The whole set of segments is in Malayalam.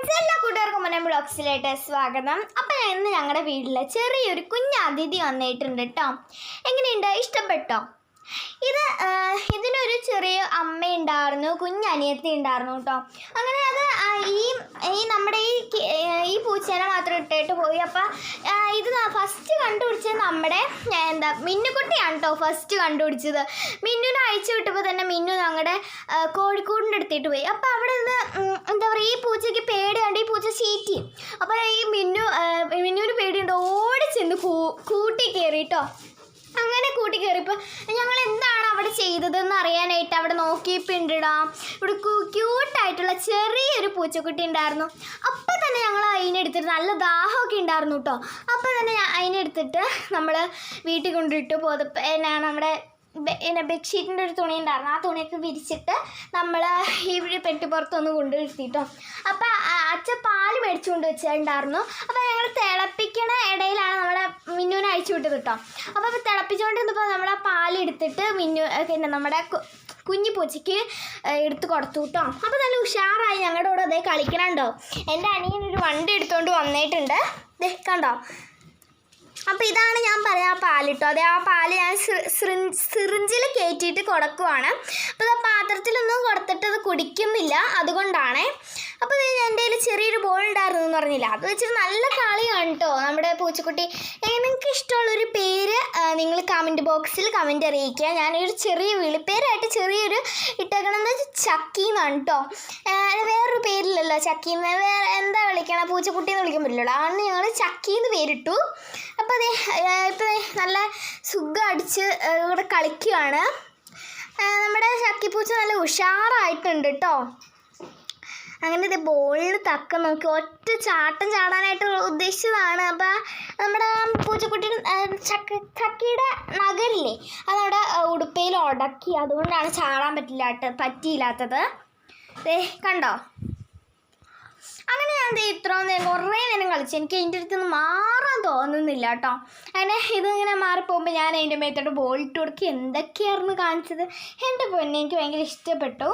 ഫ്രണ്ട്സ് എല്ലാ കൂട്ടുകാർക്കും മുന്നേ ബ്ലോഗ്സിലായിട്ട് സ്വാഗതം. അപ്പം ഇന്ന് ഞങ്ങളുടെ വീട്ടിലെ ചെറിയൊരു കുഞ്ഞ് അതിഥി വന്നിട്ടുണ്ട് കേട്ടോ എങ്ങനെയുണ്ട്? ഇഷ്ടപ്പെട്ടോ? ഇത് ഇതിനൊരു ചെറിയ അമ്മ ഉണ്ടായിരുന്നു കുഞ്ഞനിയത്തി ഉണ്ടായിരുന്നു കേട്ടോ അങ്ങനെ അത് ഈ ഈ നമ്മുടെ ഈ പൂച്ചേനെ മാത്രം ഇട്ടിട്ട് പോയി. അപ്പം ഇത് ഫസ്റ്റ് കണ്ടുപിടിച്ചത് നമ്മുടെ എന്താ മിന്നുകുട്ടിയാണ് കേട്ടോ ഫസ്റ്റ് കണ്ടുപിടിച്ചത്. മിന്നുനെ അയച്ചു വിട്ടപ്പോൾ തന്നെ മിന്നു ഞങ്ങളുടെ കോഴിക്കോടിന്റെ അടുത്തിട്ട് പോയി. അപ്പോൾ അവിടെ നിന്ന് എന്താ പറയുക ഈ പൂച്ചയ്ക്ക് പേടിയുണ്ട് ഈ പൂച്ച ചീറ്റി. അപ്പോൾ ഈ മിന്നു മിന്നുവിന് പേടിയുണ്ട്. ഓടി ചെന്ന് കൂ കൂട്ടി കയറി കേട്ടോ അങ്ങനെ കൂട്ടി കയറിയപ്പോൾ ഞങ്ങൾ എന്താണ് അവിടെ ചെയ്തതെന്ന് അറിയാനായിട്ട് അവിടെ നോക്കിയപ്പോണ്ടിടാം ഇവിടെ ക്യൂട്ടായിട്ടുള്ള ചെറിയൊരു പൂച്ചക്കുട്ടി ഉണ്ടായിരുന്നു. അപ്പം തന്നെ ഞങ്ങൾ അതിനെടുത്തിട്ട് നല്ല ദാഹമൊക്കെ ഉണ്ടായിരുന്നു കേട്ടോ അപ്പം തന്നെ അതിനെടുത്തിട്ട് നമ്മൾ വീട്ടിൽ കൊണ്ടിട്ട് പോത. എന്നാ നമ്മുടെ പിന്നെ ബെഡ്ഷീറ്റിന്റെ ഒരു തുണി ഉണ്ടായിരുന്നു. ആ തുണിയൊക്കെ വിരിച്ചിട്ട് നമ്മൾ ഇവിടെ പെട്ടിപ്പുറത്തൊന്ന് കൊണ്ടുവരുത്തിട്ടോ അപ്പം അച്ഛൻ പാൽ മേടിച്ചുകൊണ്ട് വെച്ചിട്ടുണ്ടായിരുന്നു. അപ്പം ഞങ്ങൾ തിളപ്പിക്കണ ഇടയിലാണ് നമ്മുടെ മിന്നുവിനെ അഴിച്ചു വിട്ടത് കേട്ടോ അപ്പോൾ അപ്പോൾ തിളപ്പിച്ചുകൊണ്ടിരുന്നപ്പോൾ നമ്മൾ പാൽ എടുത്തിട്ട് മിന്നു പിന്നെ നമ്മുടെ കുഞ്ഞി പൂച്ചയ്ക്ക് എടുത്ത് കൊടുത്തു കേട്ടോ അപ്പോൾ നല്ല ഉഷാറായി ഞങ്ങളുടെ കൂടെ അതേ കളിക്കണുണ്ടോ? എന്റെ അനിയൻ ഒരു വണ്ടി എടുത്തുകൊണ്ട് വന്നിട്ടുണ്ട്. കണ്ടോ? അപ്പോൾ ഇതാണ് ഞാൻ പറയാം ആ പാലിട്ടോ അതെ ആ പാൽ ഞാൻ സിറിഞ്ചിൽ കയറ്റിയിട്ട് കൊടുക്കുവാണ്. അപ്പോൾ ആ പാത്രത്തിലൊന്നും കൊടുത്തിട്ട് അത് കുടിക്കുന്നില്ല. അതുകൊണ്ടാണ് അപ്പോൾ ഇത് എന്റെ കയ്യിൽ ചെറിയൊരു ബോൾ ഉണ്ടായിരുന്നു എന്ന് പറഞ്ഞില്ല? അത് വെച്ചിട്ട് നല്ല കളിയാണ് കേട്ടോ നമ്മുടെ പൂച്ചക്കുട്ടി. നിങ്ങൾക്ക് ഇഷ്ടമുള്ളൊരു പേര് നിങ്ങൾ കമന്റ് ബോക്സിൽ കമന്റ് അറിയിക്കുക. ഞാനൊരു ചെറിയ വിളിപ്പേരായിട്ട് ചെറിയൊരു ഇട്ടേക്കണമെന്ന് ചക്കി എന്നാണ് കേട്ടോ വേറൊരു പേരില്ലല്ലോ ചക്കി. എന്ന് വേറെ എന്താ വിളിക്കണം? പൂച്ചക്കുട്ടി എന്ന് വിളിക്കാൻ പറ്റില്ലല്ലോ. അതാണ് ഞങ്ങൾ ചക്കി എന്ന് പേരിട്ടു അപ്പോൾ അതെ ഇപ്പോൾ നല്ല സുഖം അടിച്ച് ഇവിടെ കളിക്കുകയാണ് നമ്മുടെ ചക്കിപ്പൂച്ച നല്ല ഉഷാറായിട്ടുണ്ട് കേട്ടോ അങ്ങനെ ഇത് ബോളിൽ തക്ക നോക്കി. ഒറ്റ ചാട്ടം ചാടാനായിട്ട് ഉദ്ദേശിച്ചതാണ്. അപ്പൊ നമ്മുടെ പൂച്ചക്കുട്ടി ചക്ക ചക്കിയുടെ നഗരില്ലേ? അതവിടെ ഉടുപ്പയിൽ ഉടക്കി അതുകൊണ്ടാണ് ചാടാൻ പറ്റില്ലാത്ത പറ്റിയില്ലാത്തത്. കണ്ടോ? അങ്ങനെ ഞാൻ ദേ ഇത്രയും നേരം കുറേ നേരം കളിച്ചു. എനിക്ക് അതിന്റെ അടുത്ത് നിന്ന് മാറാൻ തോന്നുന്നില്ല കേട്ടോ. അങ്ങനെ ഇതിങ്ങനെ മാറിപ്പോകുമ്പോൾ ഞാൻ അതിന്റെ മേത്തോട്ട് ബോൾ ഇട്ട് കൊടുക്കി എന്തൊക്കെയായിരുന്നു കാണിച്ചത്? എന്റെ പൊന്നെ എനിക്ക് ഭയങ്കര ഇഷ്ടപ്പെട്ടു.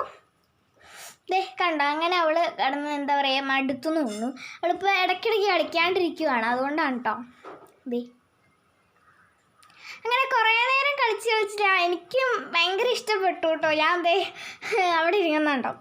ദേ കണ്ട അങ്ങനെ അവൾ കിടന്ന് എന്താ പറയുക മടുത്തു നിന്നു അവളിപ്പോൾ ഇടയ്ക്കിടയ്ക്ക് കളിക്കാണ്ടിരിക്കുവാണ് അതുകൊണ്ടാണ് കേട്ടോ ദേ. അങ്ങനെ കുറേ നേരം കളിച്ച് കളിച്ചിട്ട് എനിക്കും ഭയങ്കര ഇഷ്ടപ്പെട്ടു കേട്ടോ ഞാൻ ദേ അവിടെ ഇരിക്കുന്നുണ്ടോ?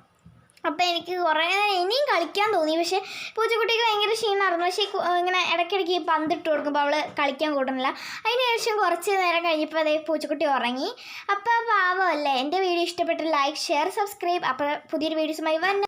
അപ്പോൾ എനിക്ക് കുറേ ഇനിയും കളിക്കാൻ തോന്നി. പക്ഷേ പൂച്ചക്കുട്ടിക്ക് ഭയങ്കര ക്ഷീണമായിരുന്നു. പക്ഷേ ഇങ്ങനെ ഇടയ്ക്കിടയ്ക്ക് ഈ പന്തിട്ട് കൊടുക്കുമ്പോൾ അവൾ കളിക്കാൻ കൂടുന്നില്ല അതിനുശേഷം കുറച്ച് നേരം കഴിഞ്ഞപ്പോൾ അതേ പൂച്ചക്കുട്ടി ഉറങ്ങി. അപ്പോൾ പാവമല്ലേ എന്റെ വീഡിയോ ഇഷ്ടപ്പെട്ട ലൈക്ക് ഷെയർ സബ്സ്ക്രൈബ്. അപ്പോൾ പുതിയൊരു വീഡിയോസുമായി വന്ന.